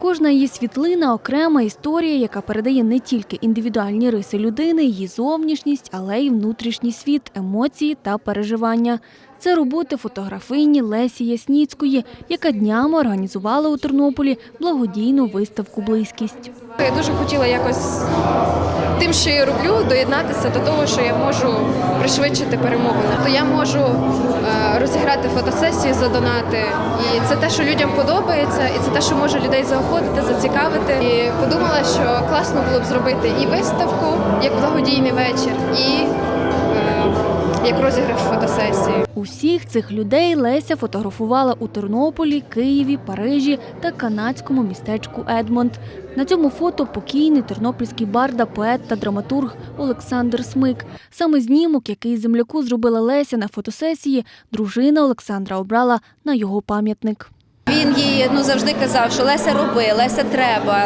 Кожна її світлина окрема історія, яка передає не тільки індивідуальні риси людини, її зовнішність, але й внутрішній світ, емоції та переживання. Це роботи фотографині Лесі Ясніцької, яка днями організувала у Тернополі благодійну виставку Близькість. Я дуже хотіла якось тим, що я роблю, доєднатися до того, що я можу пришвидшити перемовини. То я можу е, розіграти фотосесії за донати. І це те, що людям подобається, і це те, що може людей заохотити, зацікавити. І подумала, що класно було б зробити і виставку як благодійний вечір, і як розіграш фотосесії. Усіх цих людей Леся фотографувала у Тернополі, Києві, Парижі та канадському містечку Едмонд. На цьому фото покійний тернопільський барда, поет та драматург Олександр Смик. Саме знімок, який земляку зробила Леся на фотосесії, дружина Олександра обрала на його пам'ятник. Він їй ну завжди казав, що Леся роби, Леся треба.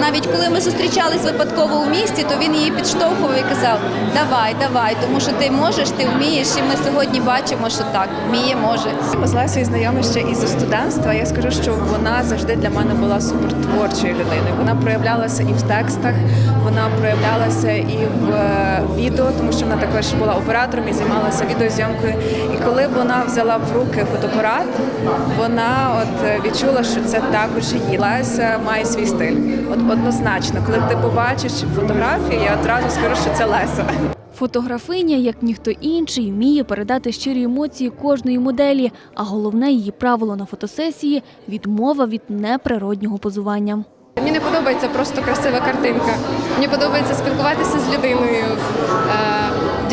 Навіть коли ми зустрічались випадково у місті, то він її підштовхував і казав: Давай, давай, тому що ти можеш, ти вмієш. І ми сьогодні бачимо, що так, вміє, може. Ми з Лесею знайомі ще із студентства. Я скажу, що вона завжди для мене була супертворчою людиною. Вона проявлялася і в текстах, вона проявлялася і в е, відео, тому що вона також була оператором і займалася відеозйомкою. І коли вона взяла в руки фотоапарат, вона от відчула, що це також її. Леся має свій стиль. От однозначно, коли ти побачиш фотографії, я одразу скажу, що це Леся. Фотографиня, як ніхто інший, вміє передати щирі емоції кожної моделі, а головне її правило на фотосесії відмова від неприроднього позування. Мені не подобається просто красива картинка. Мені подобається спілкуватися з людиною, е,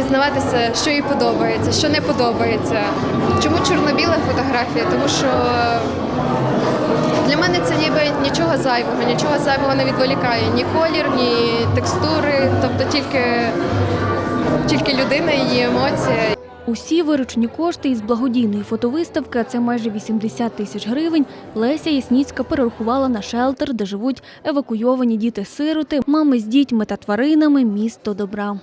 дізнаватися, що їй подобається, що не подобається. Чому чорно-біла фотографія? Тому що для мене це ніби нічого зайвого, нічого зайвого не відволікає. Ні колір, ні текстури, тобто тільки, тільки людина, її емоція. Усі виручені кошти із благодійної фотовиставки, а це майже 80 тисяч гривень, Леся Ясніцька перерахувала на шелтер, де живуть евакуйовані діти-сироти, мами з дітьми та тваринами місто добра.